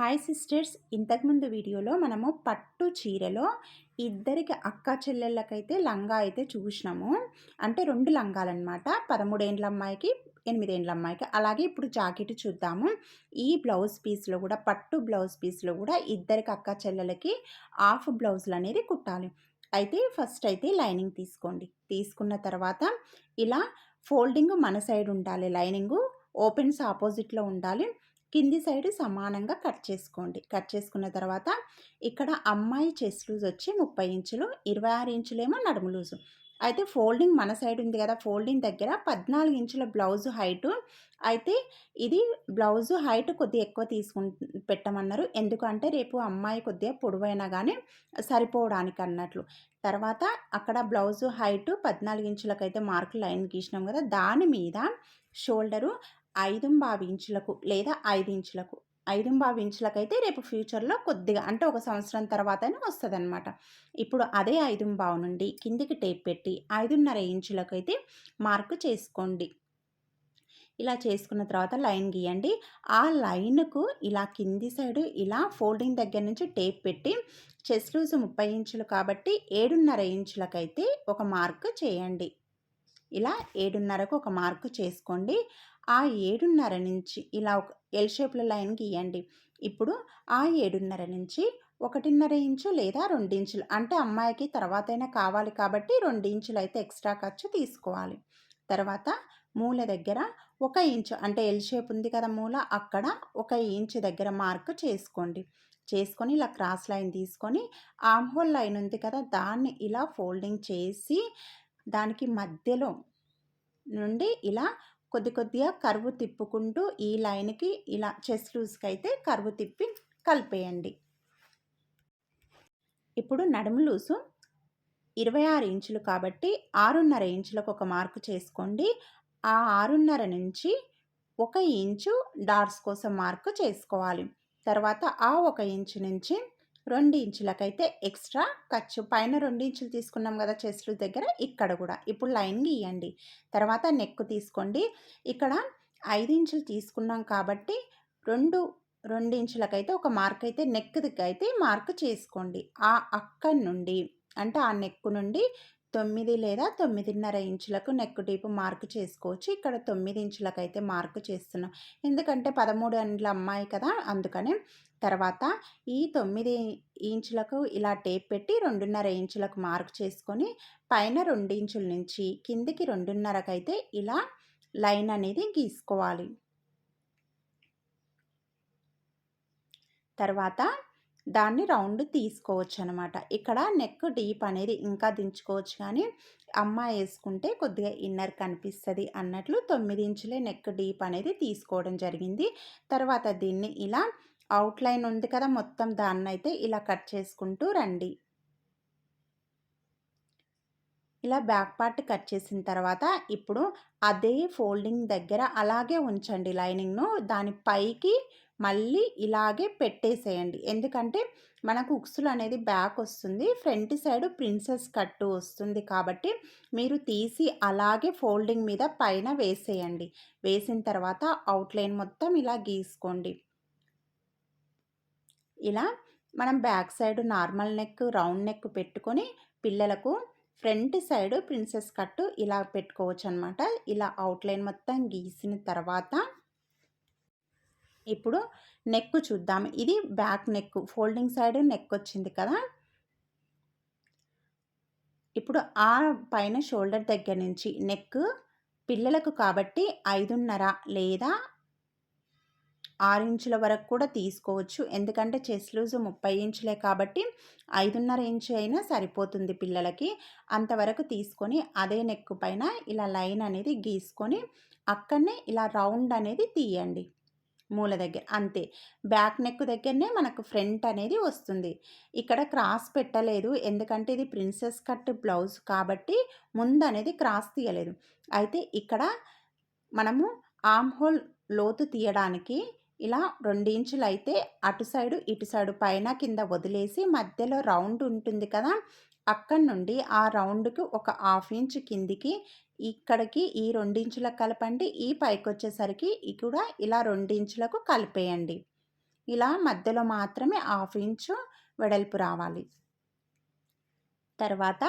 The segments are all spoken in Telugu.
హాయ్ సిస్టర్స్ ఇంతకుముందు వీడియోలో మనము పట్టు చీరలో ఇద్దరికి అక్క చెల్లెళ్ళకైతే లంగా అయితే చూసినాము. అంటే రెండు లంగాలన్నమాట. పదమూడేండ్ల అమ్మాయికి ఎనిమిదేండ్ల అమ్మాయికి అలాగే ఇప్పుడు జాకెట్ చూద్దాము. ఈ బ్లౌజ్ పీస్లో కూడా పట్టు బ్లౌజ్ పీస్లో కూడా ఇద్దరికి అక్క చెల్లెలకి హాఫ్ బ్లౌజులు అనేది కుట్టాలి. అయితే ఫస్ట్ అయితే లైనింగ్ తీసుకోండి. తీసుకున్న తర్వాత ఇలా ఫోల్డింగ్ మన సైడ్ ఉండాలి. లైనింగు ఓపెన్స్ ఆపోజిట్లో ఉండాలి. కింది సైడ్ సమానంగా కట్ చేసుకోండి. కట్ చేసుకున్న తర్వాత ఇక్కడ అమ్మాయి చెస్ట్ లూజ్ వచ్చి ముప్పై ఇంచులు ఇరవై ఆరు ఇంచులేమో నడుము లూజు. అయితే ఫోల్డింగ్ మన సైడ్ ఉంది కదా ఫోల్డింగ్ దగ్గర పద్నాలుగు ఇంచుల బ్లౌజ్ హైటు. అయితే ఇది బ్లౌజ్ హైట్ కొద్దిగా ఎక్కువ తీసుకు పెట్టమన్నారు. ఎందుకంటే రేపు అమ్మాయి కొద్దిగా పొడవైనా కానీ సరిపోవడానికి అన్నట్లు. తర్వాత అక్కడ బ్లౌజ్ హైటు పద్నాలుగు ఇంచులకైతే మార్క్ లైన్ గీసినాం కదా దాని మీద షోల్డరు ఐదుంబావి ఇంచులకు లేదా ఐదు ఇంచులకు. ఐదు ఇంచులకైతే రేపు ఫ్యూచర్లో కొద్దిగా అంటే ఒక సంవత్సరం తర్వాతనే వస్తుంది అనమాట ఇప్పుడు అదే ఐదు బావు నుండి కిందికి టేప్ పెట్టి ఐదున్నర ఇంచులకైతే మార్కు చేసుకోండి. ఇలా చేసుకున్న తర్వాత లైన్ గీయండి. ఆ లైన్కు ఇలా కింది సైడు ఇలా ఫోల్డింగ్ దగ్గర నుంచి టేప్ పెట్టి చెస్ట్ లూజ్ ముప్పై ఇంచులు కాబట్టి ఏడున్నర ఇంచులకైతే ఒక మార్క్ చేయండి. ఇలా ఏడున్నరకు ఒక మార్కు చేసుకోండి. ఆ ఏడున్నర నుంచి ఇలా ఒక ఎల్ షేప్లో లైన్ గీయండి ఇప్పుడు ఆ ఏడున్నర నుంచి ఒకటిన్నర ఇంచు లేదా రెండించులు అంటే అమ్మాయికి తర్వాతైనా కావాలి కాబట్టి రెండించులు అయితే ఎక్స్ట్రా ఖర్చు తీసుకోవాలి. తర్వాత మూల దగ్గర ఒక ఇంచు అంటే ఎల్ షేప్ ఉంది కదా మూల అక్కడ ఒక ఇంచు దగ్గర మార్క్ చేసుకోండి. చేసుకొని ఇలా క్రాస్ లైన్ తీసుకొని ఆమ్ హోల్ లైన్ ఉంది కదా దాన్ని ఇలా ఫోల్డింగ్ చేసి దానికి మధ్యలో నుండి ఇలా కొద్ది కొద్దిగా కరువు తిప్పుకుంటూ ఈ లైన్కి ఇలా చెస్ట్ లూజ్కి అయితే కరువు తిప్పి కలిపేయండి. ఇప్పుడు నడుము లూసు ఇరవై ఆరు ఇంచులు కాబట్టి ఆరున్నర ఇంచులకు ఒక మార్కు చేసుకోండి. ఆ ఆరున్నర నుంచి ఒక ఇంచు డాట్స్ కోసం మార్కు చేసుకోవాలి. తర్వాత ఆ ఒక ఇంచు నుంచి రెండు ఇంచులకైతే ఎక్స్ట్రా ఖర్చు. పైన రెండు ఇంచులు తీసుకున్నాం కదా చెస్లు దగ్గర ఇక్కడ కూడా. ఇప్పుడు లైన్ గీయండి తర్వాత నెక్ తీసుకోండి. ఇక్కడ ఐదు ఇంచులు తీసుకున్నాం కాబట్టి రెండు రెండు ఇంచులకైతే ఒక మార్క్ అయితే నెక్ అయితే మార్క్ చేసుకోండి. ఆ అక్కడి నుండి అంటే ఆ నెక్ నుండి తొమ్మిది లేదా తొమ్మిదిన్నర ఇంచులకు నెక్ డీప్ మార్క్ చేసుకోవచ్చు. ఇక్కడ తొమ్మిది ఇంచులకు అయితే మార్క్ చేస్తున్నాం. ఎందుకంటే పదమూడు అండ్ల అమ్మాయి కదా అందుకనే తర్వాత ఈ తొమ్మిది ఇంచులకు ఇలా టేప్ పెట్టి రెండున్నర ఇంచులకు మార్క్ చేసుకొని పైన రెండు ఇంచుల నుంచి కిందికి రెండున్నరకైతే ఇలా లైన్ అనేది గీసుకోవాలి. తర్వాత దాన్ని రౌండ్ తీసుకోవచ్చు అనమాట ఇక్కడ నెక్ డీప్ అనేది ఇంకా దించుకోవచ్చు కానీ అమ్మాయి వేసుకుంటే కొద్దిగా ఇన్నర్ కనిపిస్తుంది అన్నట్లు తొమ్మిది ఇంచులే నెక్ డీప్ అనేది తీసుకోవడం జరిగింది. తర్వాత దీన్ని ఇలా అవుట్లైన్ ఉంది కదా మొత్తం దాన్నైతే ఇలా కట్ చేసుకుంటూ రండి. ఇలా బ్యాక్ పార్ట్ కట్ చేసిన తర్వాత ఇప్పుడు అదే ఫోల్డింగ్ దగ్గర అలాగే ఉంచండి లైనింగ్ను. దాని పైకి మళ్ళీ ఇలాగే పెట్టేసేయండి. ఎందుకంటే మనకు ఉక్సులు అనేది బ్యాక్ వస్తుంది. ఫ్రంట్ సైడ్ ప్రిన్సెస్ కట్టు వస్తుంది కాబట్టి మీరు తీసి అలాగే ఫోల్డింగ్ మీద పైన వేసేయండి. వేసిన తర్వాత అవుట్లైన్ మొత్తం ఇలా గీసుకోండి. ఇలా మనం back side normal neck round neck పెట్టుకొని పిల్లలకు ఫ్రంట్ సైడ్ ప్రిన్సెస్ కట్టు ఇలా పెట్టుకోవచ్చు అనమాట ఇలా అవుట్లైన్ మొత్తం గీసిన తర్వాత ఇప్పుడు నెక్ చూద్దాం. ఇది back neck folding side neck వచ్చింది కదా. ఇప్పుడు ఆ పైన షోల్డర్ దగ్గర నుంచి నెక్ పిల్లలకు కాబట్టి ఐదున్నర లేదా ఆరు ఇంచుల వరకు కూడా తీసుకోవచ్చు. ఎందుకంటే చెస్ట్ లూజ్ ముప్పై ఇంచులే కాబట్టి ఐదున్నర ఇంచు అయినా సరిపోతుంది పిల్లలకి. అంతవరకు తీసుకొని అదే నెక్ పైన ఇలా లైన్ అనేది గీసుకొని అక్కడనే ఇలా రౌండ్ అనేది తీయండి మూల దగ్గర. అంతే. బ్యాక్ నెక్ దగ్గరనే మనకు ఫ్రంట్ అనేది వస్తుంది. ఇక్కడ క్రాస్ పెట్టలేదు. ఎందుకంటే ఇది ప్రిన్సెస్ కట్ బ్లౌజ్ కాబట్టి ముందు అనేది క్రాస్ తీయలేదు. అయితే ఇక్కడ మనము ఆమ్ హోల్ లోతు తీయడానికి ఇలా ఇంచులు అయితే అటు సైడు ఇటు సైడు పైన కింద వదిలేసి మధ్యలో రౌండ్ ఉంటుంది కదా అక్కడి నుండి ఆ రౌండ్కి ఒక హాఫ్ ఇంచ్ కిందికి ఇక్కడికి ఈ రెండించులకు కలపండి ఈ పైకి వచ్చేసరికి కూడా ఇలా రెండించులకు కలిపేయండి. ఇలా మధ్యలో మాత్రమే హాఫ్ ఇంచు వెడల్పు రావాలి. తర్వాత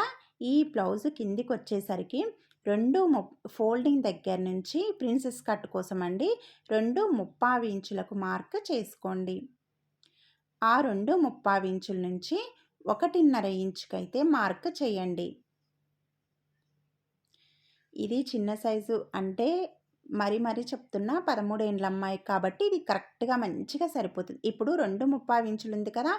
ఈ బ్లౌజ్ కిందికి వచ్చేసరికి రెండు ము ఫోల్డింగ్ దగ్గర నుంచి ప్రిన్సెస్ కట్ కోసం అండి రెండు ముప్పావి ఇంచులకు మార్క్ చేసుకోండి. ఆ రెండు ముప్పావి ఇంచుల నుంచి ఒకటిన్నర ఇంచుకైతే మార్క్ చేయండి. ఇది చిన్న సైజు అంటే మరి మరీ చెప్తున్నా పదమూడేండ్ల అమ్మాయి కాబట్టి ఇది కరెక్ట్గా మంచిగా సరిపోతుంది. ఇప్పుడు రెండు ముప్పై ఇంచులు ఉంది కదా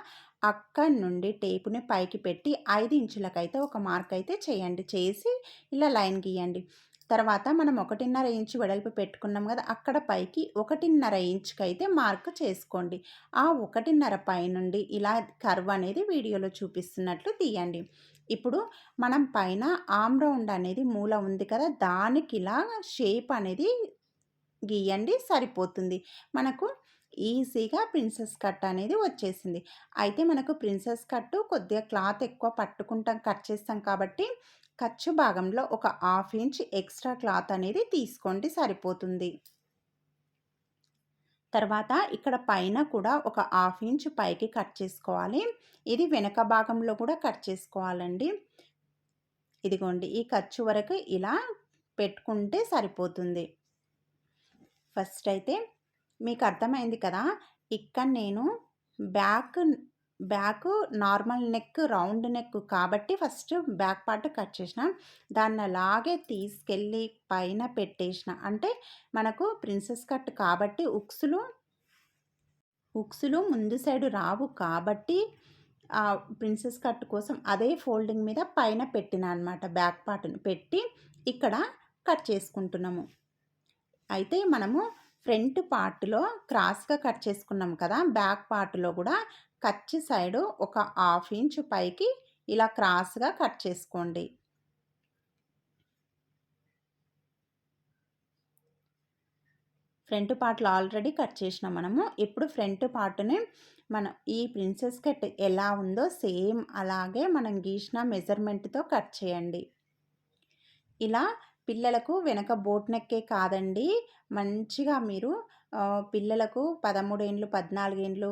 అక్కడి నుండి టేపుని పైకి పెట్టి ఐదు ఇంచులకైతే ఒక మార్క్ అయితే చేయండి. చేసి ఇలా లైన్ గీయండి. తర్వాత మనం ఒకటిన్నర ఇంచు వెడల్పు పెట్టుకున్నాం కదా అక్కడ పైకి ఒకటిన్నర ఇంచుకి అయితే మార్క్ చేసుకోండి. ఆ ఒకటిన్నర పై నుండి ఇలా కర్వ్ అనేది వీడియోలో చూపిస్తున్నట్లు తీయండి. ఇప్పుడు మనం పైన ఆమ్రౌండ్ అనేది మూల ఉంది కదా దానికి ఇలా షేప్ అనేది గీయండి సరిపోతుంది. మనకు ఈజీగా ప్రిన్సెస్ కట్ అనేది వచ్చేసింది. అయితే మనకు ప్రిన్సెస్ కట్టు కొద్దిగా క్లాత్ ఎక్కువ పట్టుకుంటాం కట్ చేస్తాం కాబట్టి ఖర్చు భాగంలో ఒక హాఫ్ ఇంచ్ ఎక్స్ట్రా క్లాత్ అనేది తీసుకోండి సరిపోతుంది. తర్వాత ఇక్కడ పైన కూడా ఒక హాఫ్ ఇంచ్ పైకి కట్ చేసుకోవాలి. ఇది వెనక భాగంలో కూడా కట్ చేసుకోవాలండి. ఇదిగోండి ఈ ఖర్చు వరకు ఇలా పెట్టుకుంటే సరిపోతుంది. ఫస్ట్ అయితే మీకు అర్థమైంది కదా ఇక్కడ నేను back back normal neck round neck కాబట్టి ఫస్ట్ బ్యాక్ పార్ట్ కట్ చేసిన. దాన్ని అలాగే తీసుకెళ్ళి పైన పెట్టేసిన. అంటే మనకు ప్రిన్సెస్ కట్ కాబట్టి ఉక్సులు ఉక్సులు ముందు సైడ్ రావు కాబట్టి ఆ ప్రిన్సెస్ కట్ కోసం అదే ఫోల్డింగ్ మీద పైన పెట్టిన అనమాట బ్యాక్ పార్ట్ని పెట్టి ఇక్కడ కట్ చేసుకుంటున్నాము. అయితే మనము ఫ్రంట్ పార్ట్లో క్రాస్గా కట్ చేసుకున్నాం కదా! బ్యాక్ పార్ట్లో కూడా కచ్చి సైడు ఒక హాఫ్ ఇంచ్ పైకి ఇలా క్రాస్గా కట్ చేసుకోండి. ఫ్రంట్ పార్ట్లో ఆల్రెడీ కట్ చేసినాం మనము ఇప్పుడు ఫ్రంట్ పార్ట్ని మనం ఈ ప్రిన్సెస్ కట్ ఎలా ఉందో సేమ్ అలాగే మనం గీసిన మెజర్మెంట్తో కట్ చేయండి. ఇలా పిల్లలకు వెనక బోట్ నెక్కే కాదండి. మంచిగా మీరు పిల్లలకు పదమూడేండ్లు పద్నాలుగేండ్లు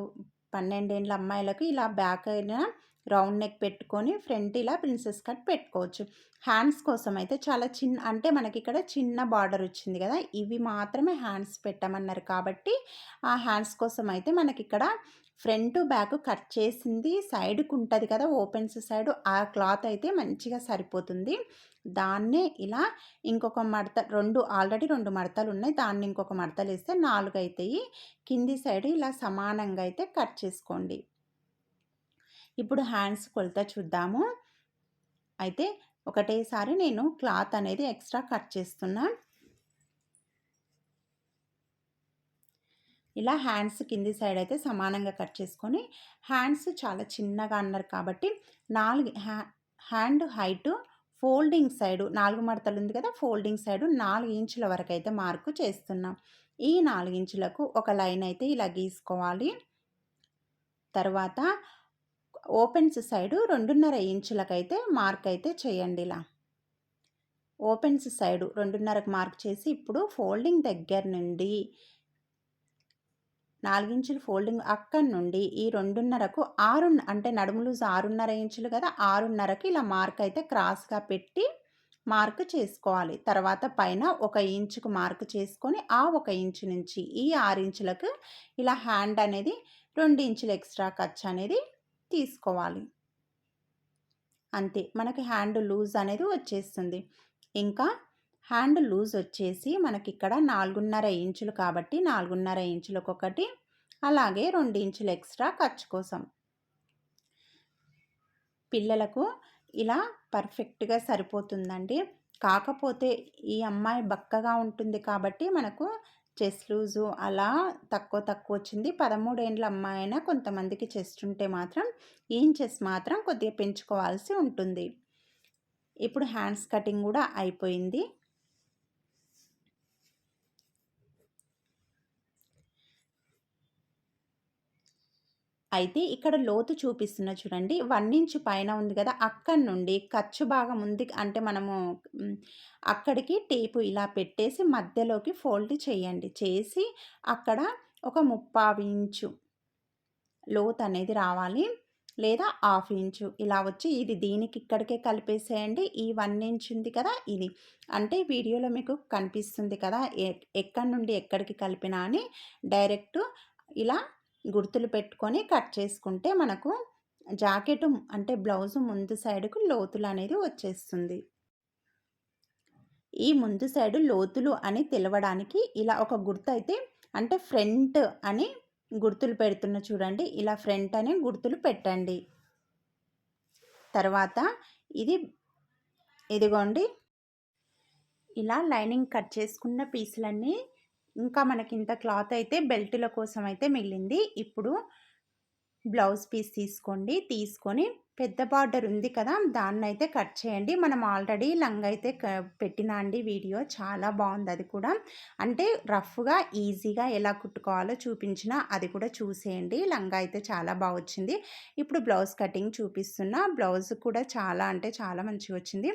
పన్నెండేండ్ల అమ్మాయిలకు ఇలా బ్యాక్ అయినా రౌండ్ నెక్ పెట్టుకొని ఫ్రంట్ ఇలా ప్రిన్సెస్ కట్ పెట్టుకోవచ్చు. హ్యాండ్స్ కోసం అయితే చాలా చిన్న అంటే మనకి ఇక్కడ చిన్న బార్డర్ వచ్చింది కదా ఇవి మాత్రమే హ్యాండ్స్ పెట్టమన్నారు కాబట్టి ఆ హ్యాండ్స్ కోసం అయితే మనకి ఇక్కడ ఫ్రంట్ బ్యాక్ కట్ చేసింది సైడ్కి ఉంటుంది కదా ఓపెన్స్ సైడ్ ఆ క్లాత్ అయితే మంచిగా సరిపోతుంది. దాన్నే ఇలా ఇంకొక మడత రెండు ఆల్రెడీ రెండు మడతలు ఉన్నాయి దాన్ని ఇంకొక మడతలు వేస్తే నాలుగు అవుతాయి కింది సైడ్ ఇలా సమానంగా అయితే కట్ చేసుకోండి. ఇప్పుడు హ్యాండ్స్ కొలత చూద్దాము. అయితే ఒకటేసారి నేను క్లాత్ అనేది ఎక్స్ట్రా కట్ చేస్తున్నా. ఇలా హ్యాండ్స్ కింది సైడ్ అయితే సమానంగా కట్ చేసుకొని హ్యాండ్స్ చాలా చిన్నగా అన్నారు కాబట్టి నాలుగు హ్యాండ్ హైటు ఫోల్డింగ్ సైడు నాలుగు మడతలు ఉంది కదా ఫోల్డింగ్ సైడు నాలుగు ఇంచుల వరకు అయితే మార్కు చేస్తున్నాం. ఈ నాలుగు ఇంచులకు ఒక లైన్ అయితే ఇలా గీసుకోవాలి. తర్వాత ఓపెన్స్ సైడు రెండున్నర ఇంచులకైతే మార్క్ అయితే చేయండి ఇలా. ఓపెన్స్ సైడు రెండున్నరకు మార్క్ చేసి ఇప్పుడు ఫోల్డింగ్ దగ్గర నుండి నాలుగించులు ఫోల్డింగ్ అక్కడి నుండి ఈ రెండున్నరకు ఆరు అంటే నడుము లూజ్ ఆరున్నర ఇంచులు కదా ఆరున్నరకి ఇలా మార్క్ అయితే క్రాస్గా పెట్టి మార్క్ చేసుకోవాలి. తర్వాత పైన ఒక ఇంచుకు మార్క్ చేసుకొని ఆ ఒక ఇంచు నుంచి ఈ ఆరు ఇంచులకు ఇలా హ్యాండ్ అనేది రెండు ఇంచులు ఎక్స్ట్రా ఖర్చు అనేది తీసుకోవాలి. అంతే మనకి హ్యాండ్ లూజ్ అనేది వచ్చేస్తుంది. ఇంకా హ్యాండ్ లూజ్ వచ్చేసి మనకి ఇక్కడ నాలుగున్నర ఇంచులు కాబట్టి నాలుగున్నర ఇంచులకు ఒకటి అలాగే రెండు ఇంచులు ఎక్స్ట్రా ఖర్చు కోసం. పిల్లలకు ఇలా పర్ఫెక్ట్గా సరిపోతుందండి. కాకపోతే ఈ అమ్మాయి బక్కగా ఉంటుంది కాబట్టి మనకు చెస్ట్ లూజు అలా తక్కువ తక్కువ వచ్చింది. పదమూడేండ్ల అమ్మాయి అయినా కొంతమందికి చెస్ట్ ఉంటే మాత్రం ఈ మాత్రం కొద్దిగా పెంచుకోవాల్సి ఉంటుంది. ఇప్పుడు హ్యాండ్స్ కటింగ్ కూడా అయిపోయింది. అయితే ఇక్కడ లోతు చూపిస్తున్న చూడండి వన్ ఇంచ్ పైన ఉంది కదా అక్కడి నుండి ఖర్చు భాగం ఉంది అంటే మనము అక్కడికి టేపు ఇలా పెట్టేసి మధ్యలోకి ఫోల్డ్ చేయండి. చేసి అక్కడ ఒక ముప్పావు ఇంచు లోతు అనేది రావాలి. లేదా హాఫ్ ఇంచు ఇలా వచ్చి ఇది దీనికి ఇక్కడికే కలిపేసేయండి. ఈ వన్ ఇంచ్ ఉంది కదా ఇది. అంటే వీడియోలో మీకు కనిపిస్తుంది కదా ఎక్కడి నుండి ఎక్కడికి కలిపినా అని డైరెక్ట్ ఇలా గుర్తులు పెట్టుకొని కట్ చేసుకుంటే మనకు జాకెట్ అంటే బ్లౌజ్ ముందు సైడ్కు లోతులు అనేది వచ్చేస్తుంది. ఈ ముందు సైడ్ లోతులు అని తెలవడానికి ఇలా ఒక గుర్తు అయితే అంటే ఫ్రంట్ అని గుర్తులు పెడుతున్న చూడండి ఇలా ఫ్రంట్ అని గుర్తులు పెట్టండి. తర్వాత ఇది ఇదిగోండి. ఇలా లైనింగ్ కట్ చేసుకున్న పీసులన్నీ ఇంకా మనకి ఇంత క్లాత్ అయితే బెల్టుల కోసం అయితే మిగిలింది. ఇప్పుడు బ్లౌజ్ పీస్ తీసుకోండి. తీసుకొని పెద్ద బార్డర్ ఉంది కదా దాన్ని అయితే కట్ చేయండి. మనం ఆల్రెడీ లంగ్ అయితే పెట్టినా అండి వీడియో. చాలా బాగుంది అది కూడా. అంటే రఫ్గా ఈజీగా ఎలా కుట్టుకోవాలో చూపించిన అది కూడా చూసేయండి. లంగా అయితే చాలా బాగా వచ్చింది. ఇప్పుడు బ్లౌజ్ కటింగ్ చూపిస్తున్నా. బ్లౌజ్ కూడా చాలా అంటే చాలా మంచిగా వచ్చింది.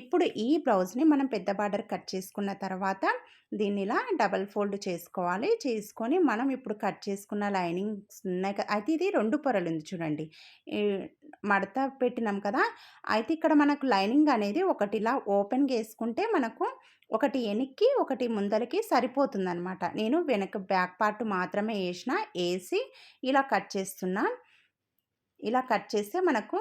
ఇప్పుడు ఈ బ్లౌజ్ని మనం పెద్ద బార్డర్ కట్ చేసుకున్న తర్వాత దీన్ని ఇలా డబల్ ఫోల్డ్ చేసుకోవాలి. చేసుకొని మనం ఇప్పుడు కట్ చేసుకున్న లైనింగ్స్ ఉన్నాయి అయితే ఇది రెండు పొరలు ఉంది చూడండి. మడత పెట్టినాం కదా! అయితే ఇక్కడ మనకు లైనింగ్ అనేది ఒకటి ఇలా ఓపెన్గా వేసుకుంటే మనకు ఒకటి వెనక్కి ఒకటి ముందలకి సరిపోతుందనమాట నేను వెనక బ్యాక్ పార్ట్ మాత్రమే వేసిన వేసి ఇలా కట్ చేస్తున్నా. ఇలా కట్ చేస్తే మనకు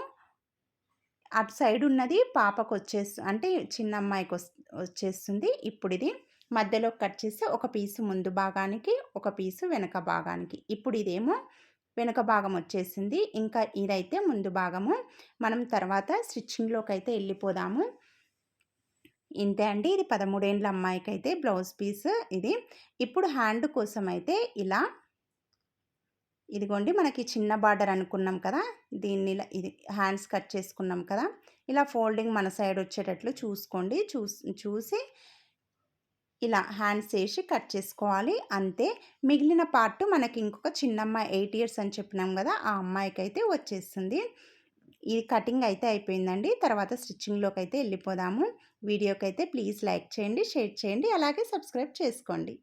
అటు సైడ్ ఉన్నది పాపకు వచ్చేస్తు అంటే చిన్న అమ్మాయికి వచ్చేస్తుంది. ఇప్పుడు ఇది మధ్యలో కట్ చేస్తే ఒక పీసు ముందు భాగానికి ఒక పీసు వెనక భాగానికి. ఇప్పుడు ఇదేమో వెనుక భాగం వచ్చేసింది. ఇంకా ఇదైతే ముందు భాగము. మనం తర్వాత స్టిచ్చింగ్లోకి అయితే వెళ్ళిపోదాము ఇంతే అండి. ఇది పదమూడేండ్ల అమ్మాయికి అయితే బ్లౌజ్ పీస్ ఇది. ఇప్పుడు హ్యాండ్ కోసం అయితే ఇలా ఇదిగోండి. మనకి చిన్న బార్డర్ అనుకున్నాం కదా. దీన్ని ఇలా ఇది హ్యాండ్స్ కట్ చేసుకున్నాం కదా. ఇలా ఫోల్డింగ్ మన సైడ్ వచ్చేటట్లు చూసుకోండి. చూసి చూసి ఇలా హ్యాండ్స్ వేసి కట్ చేసుకోవాలి. అంతే. మిగిలిన పార్ట్ మనకి ఇంకొక చిన్న అమ్మాయి ఎయిట్ ఇయర్స్ అని చెప్పినాం కదా ఆ అమ్మాయికి అయితే వచ్చేస్తుంది. ఇది కటింగ్ అయితే అయిపోయిందండి. తర్వాత స్టిచ్చింగ్లోకి అయితే వెళ్ళిపోదాము. వీడియోకి అయితే ప్లీజ్ లైక్ చేయండి షేర్ చేయండి అలాగే సబ్స్క్రైబ్ చేసుకోండి.